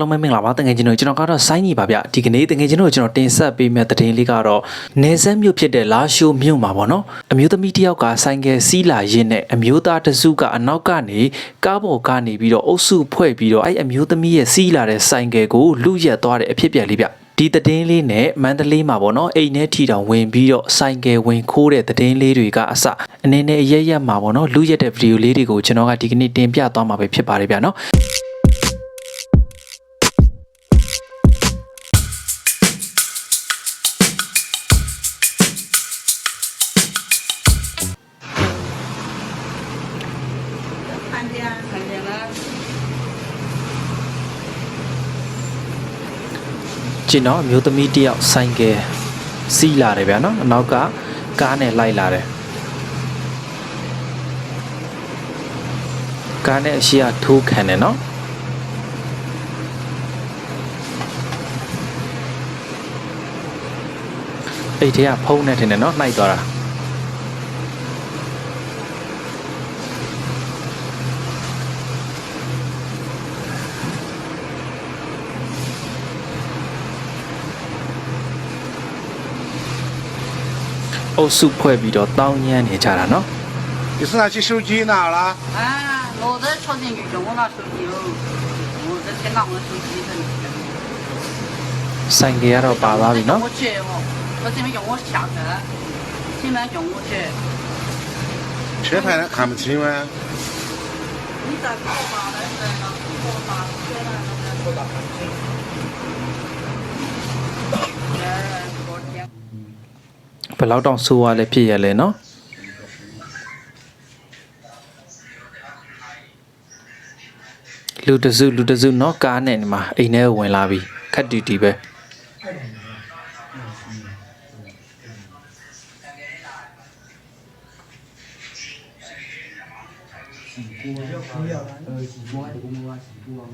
အားလုံးပဲမင်္ဂလာပါတကယ်ချင်းတို့ကျွန်တော်ကတော့ဆိုင်းညီပါဗျဒီကနေ့တကယ်ချင်းတို့ကျွန်တော်တင်ဆက်ပေးမယ့်သတင်းလေးကတော့နေဆက်မြို့ဖြစ်တဲ့လာရှိုးမြို့မှာပေါ့နော်အမျိုးသမီးတစ်ယောက်ကဆိုင်ကယ်စီးလာရင်းနဲ့အမျိုးသားတစ်စုကအနောက်ကနေကားပေါ်ကနေပြီးတော့အုပ်စုဖွဲ့ပြီးတော့အဲ့အမျိုးသမီးရဲ့စီးလာတဲ့ဆိုင်ကယ်ကိုလူရက်သွားတဲ့အဖြစ်ပြက်လေးဗျဒီသတင်းလေးနဲ့မန္တလေးမှာပေါ့နော်အိမ်ထဲထီတောင်ဝင်ပြီးတော့ဆိုင်ကယ်ဝင်ခိုးတဲ့သတင်းလေးတွေကအစအနေနဲ့အရက်ရက်မှာပေါ့နော်လူရက်တဲ့ဗီဒီယိုလေးတွေကိုကျွန်တော်ကဒီကနေ့တင်ပြသွားမှာပဲဖြစ်ပါတယ်ဗျာနော် ကျင်တော့အမျိုးသမီးတစ်ယောက်ဆိုင်ကယ်စီးလာတယ်ဗျာနော်အနောက်ကကားနဲ့လိုက်လာတယ်ကားနဲ့အရှိကထိုးခံတယ်နော်အဲ့ထဲကဖုံးနေတယ်နော်နှိုက်သွားတာ အုပ်စုဖွဲ့ပြီးတော့တောင်းညမ်းနေကြတာနော် 你是拿起手机拿了？啊，我在车进去用我那手机哦，我在天拿我的手机在里面。 ဆိုင်ကယ်ကတော့ပါသွားပြီနော် 我去哦，我这边用我下车，前面用我去。车牌呢看不清吗？你在搞啥呢？在那搞啥？车呢？搞啥？ 呃，昨天。 ဘယ်လောက်တောင်ဆိုးရလဲဖြစ်ရလဲနော်လူတစုလူတစုเนาะကားနဲ့ဒီမှာအိမ်ထဲကိုဝင်လာပြီခက်တီတီပဲ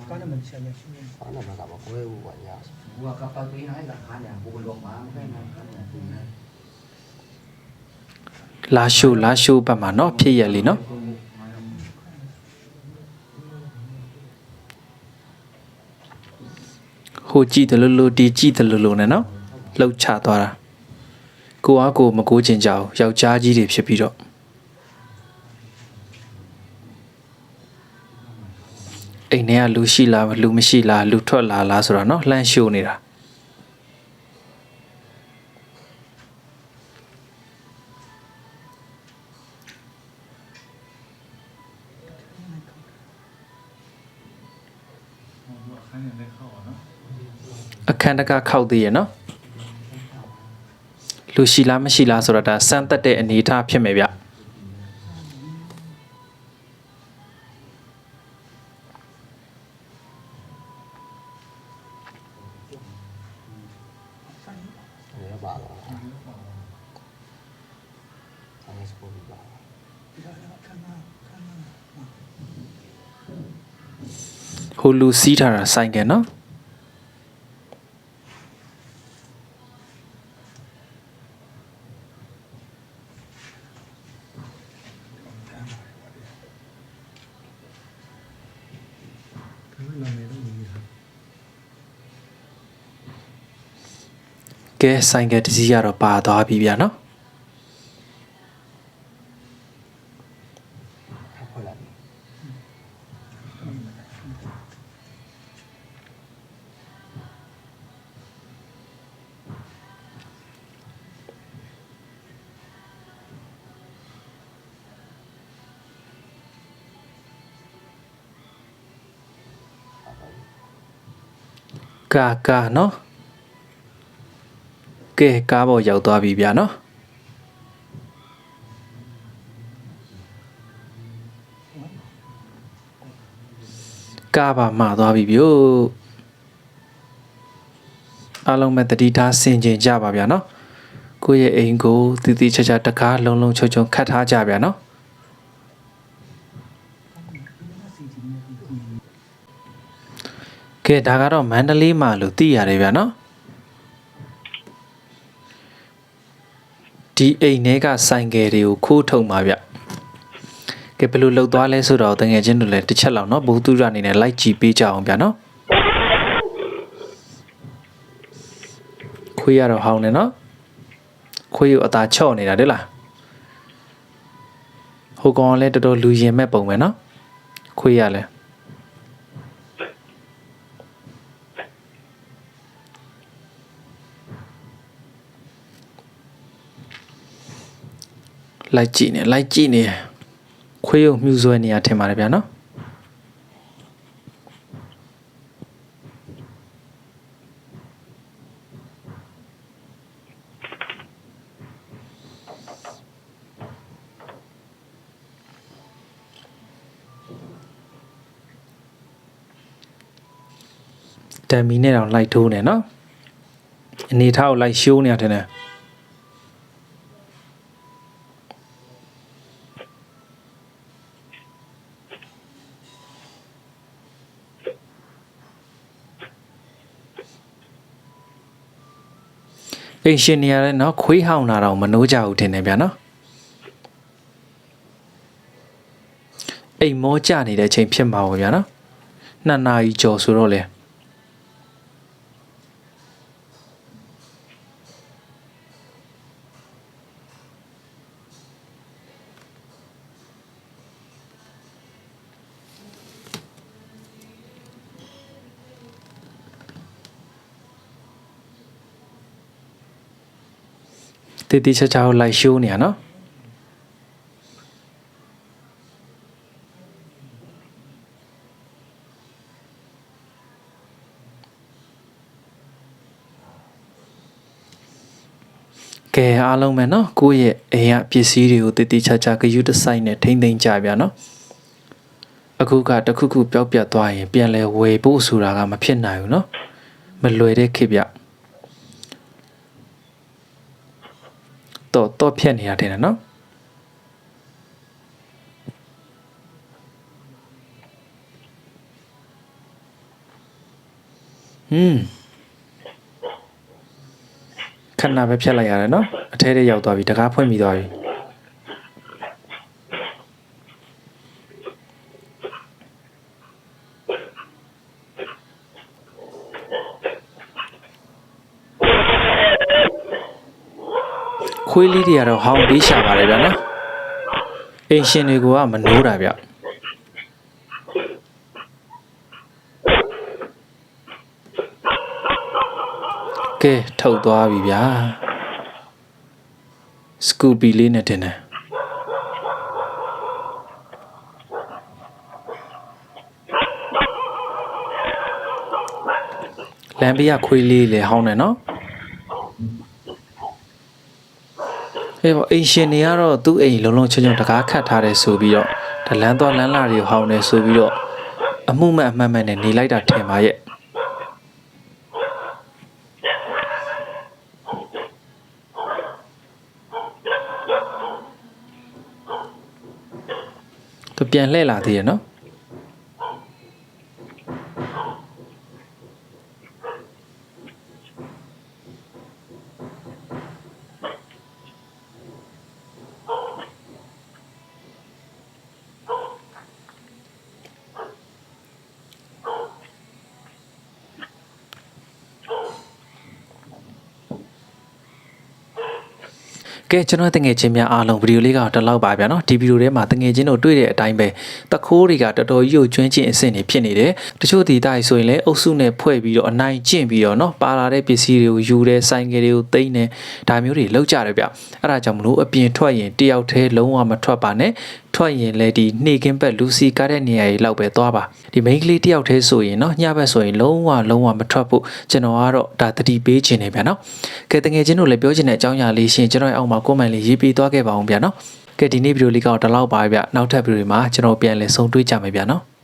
刚才门前面去年。 Đó là mà gặp một cái quả nhà. Vừa gặp tao tí nói là hai nhà bộ luật mà cái này cái này thì này. လာရှိုးလာရှိုးဘက်မှာเนาะဖြစ်ရလေเนาะဟိုကြည့်တယ်လို့လို့ဒီကြည့်တယ်လို့လို့နဲ့เนาะလှုပ်ချသွားတာကိုအားကိုမကိုးချင်ကြဘူးယောက်ျားကြီးတွေဖြစ်ပြီးတော့အိမ်ထဲကလူရှိလားလူမရှိလားလူထွက်လာလားဆိုတော့เนาะလှမ်းရှိုးနေတာ အခန်းတကားခောက်သေးရနော်လူရှိလားမရှိလားဆိုတော့ဒါစမ်းသက်တဲ့အနေအထားဖြစ်မယ်ဗျ Để nó bảo là Anh ấy sẽ bị bảo ဟိုလူစီးထားတာဆိုင်ကယ်နော် ကဲဆိုင်ကယ်တစ်စီးရတော့ပါသွားပြီဗျာနော် ကာကာနော်ကဲကားပေါ်ရောက်သွားပြီဗျာနော်ကားပါမှာသွားပြီဗျို့အားလုံးပဲတတိထားဆင်ကျင်ကြပါဗျာနော်ကိုယ့်ရဲ့အိမ်ကိုတည်တည်ချာချာတကားလုံးလုံးချုံချုံခတ်ထားကြဗျာနော် ကဲဒါကတော့မန္တလေးမှာလို့သိရတယ်ဗျာနော်ဒီအိမ်ထဲကဆိုင်ကယ်တွေကိုခိုးထုတ်မှာဗျကဲဘယ်လိုလုပ်သွားလဲဆိုတော့တငယ်ချင်းတို့လည်းတစ်ချက်လောက်နော်ဘုသူရအနေနဲ့လိုက်ကြည့်ပေးကြအောင်ဗျာနော်ခွေးရတော့ဟောင်းနေနော်ခွေးကိုအသာချော့နေတာတဲ့လားဟိုကောင်ကလည်းတော်တော်လူရင်မဲ့ပုံပဲနော်ခွေးရလည်း လိုက်ကြည့်နေလိုက်ကြည့်နေခွေးကိုမြူဆွဲနေရထင်ပါတယ်ဗျာနော်တမ်မီနဲ့တော့လိုက်ထိုးနေနော်အနေထားကိုလိုက်ရှိုးနေရတယ်နဲ့ အိမ်ရှင်နေရတဲ့နော်ခွေးဟောင်းလာတော့မနှိုးကြဘူးထင်တယ်ဗျာနော်အိမ်မောကြနေတဲ့အချိန်ဖြစ်မှာပေါ့ဗျာနော်နှစ်နာရီကျော်ဆိုတော့လေ တေးတေးချာချာကိုလိုက်ရှိုးနေရနော်ကဲအားလုံးပဲနော်ကိုယ့်ရဲ့အိမ်ကပစ္စည်းတွေကိုတေးတေးချာချာဂယုတဆိုင်နဲ့ထိမ့်သိမ့်ကြပြနော်အခုကတစ်ခုခုပျောက်ပြတ်သွားရင်ပြန်လဲဝယ်ဖို့ဆိုတာကမဖြစ်နိုင်ဘူးနော်မလွယ်တဲ့ခေတ်ပြ တော့တော့ဖြတ်နေရတယ်နော်ဟွန်းခဏပဲဖြတ်လိုက်ရတယ်နော်အထဲထဲရောက်သွားပြီတကားဖွင့်ပြီးသွားပြီ ခွေးလေးတွေကတော့ဟောင်းပေးရှာပါတယ်ဗျာနော်အိမ်ရှင်တွေကမနိုးတာဗျကဲထုတ်သွားပြီဗျာစကူပီလေးနဲ့တင်တယ်လမ်းဘေးကခွေးလေးလေဟောင်းတယ်နော် အဲပေါ့အိမ်ရှင်တွေကတော့သူ့အိမ်လုံးလုံးချုံချုံတကားခတ်ထားတယ်ဆိုပြီးတော့ဒလန်းသွားလန်းလာတွေဟောင်းနေဆိုပြီးတော့အမှုမဲ့အမှတ်မဲ့နဲ့နေလိုက်တာထင်ပါရဲ့သူပြန်လှည့်လာသေးရနော် ကဲကျွန်တော်တငယ်ချင်းများအားလုံးဗီဒီယိုလေးကတော့တလောက်ပါဗျာနော်ဒီဗီဒီယိုထဲမှာတငယ်ချင်းတို့တွေ့တဲ့အတိုင်းပဲတခိုးတွေကတော်တော်ကြီးကိုကျွမ်းကျင်အဆင့်တွေဖြစ်နေတယ်တချို့ဒီတိုင်းဆိုရင်လည်းအုပ်စုနဲ့ဖွဲ့ပြီးတော့အနိုင်ကျင့်ပြီးတော့နော်ပါလာတဲ့ပစ္စည်းတွေကိုယူတယ်ဆိုင်ကယ်တွေကိုသိမ်းတယ်ဒါမျိုးတွေလောက်ကြတယ်ဗျအဲ့ဒါကြောင့်မလို့အပြင်ထွက်ရင်တယောက်တည်းလုံးဝမထွက်ပါနဲ့ ထွက်ရင်လည်းဒီနှေကင်းဘက်လူစီကားတဲ့နေရာကြီးလောက်ပဲသွားပါဒီမိန်းကလေးတယောက်တည်းဆိုရင်နော်ညဘက်ဆိုရင်လုံးဝလုံးဝမထွက်ဖို့ကျွန်တော်ကတော့ဒါတတိပေးခြင်းနေဗျာနော်ကဲတကယ်ချင်းတို့လည်းပြောချင်တဲ့အကြောင်းအရာလေးရှင်းကျွန်တော်ရဲ့အောက်မှာ comment လေးရေးပေးသွားခဲ့ပါအောင်ဗျာနော်ကဲဒီနေ့ဗီဒီယိုလေးကတော့ဒီလောက်ပါပဲဗျနောက်ထပ်ဗီဒီယိုမှာကျွန်တော်ပြန်လည်ဆုံတွေ့ကြမယ်ဗျာနော်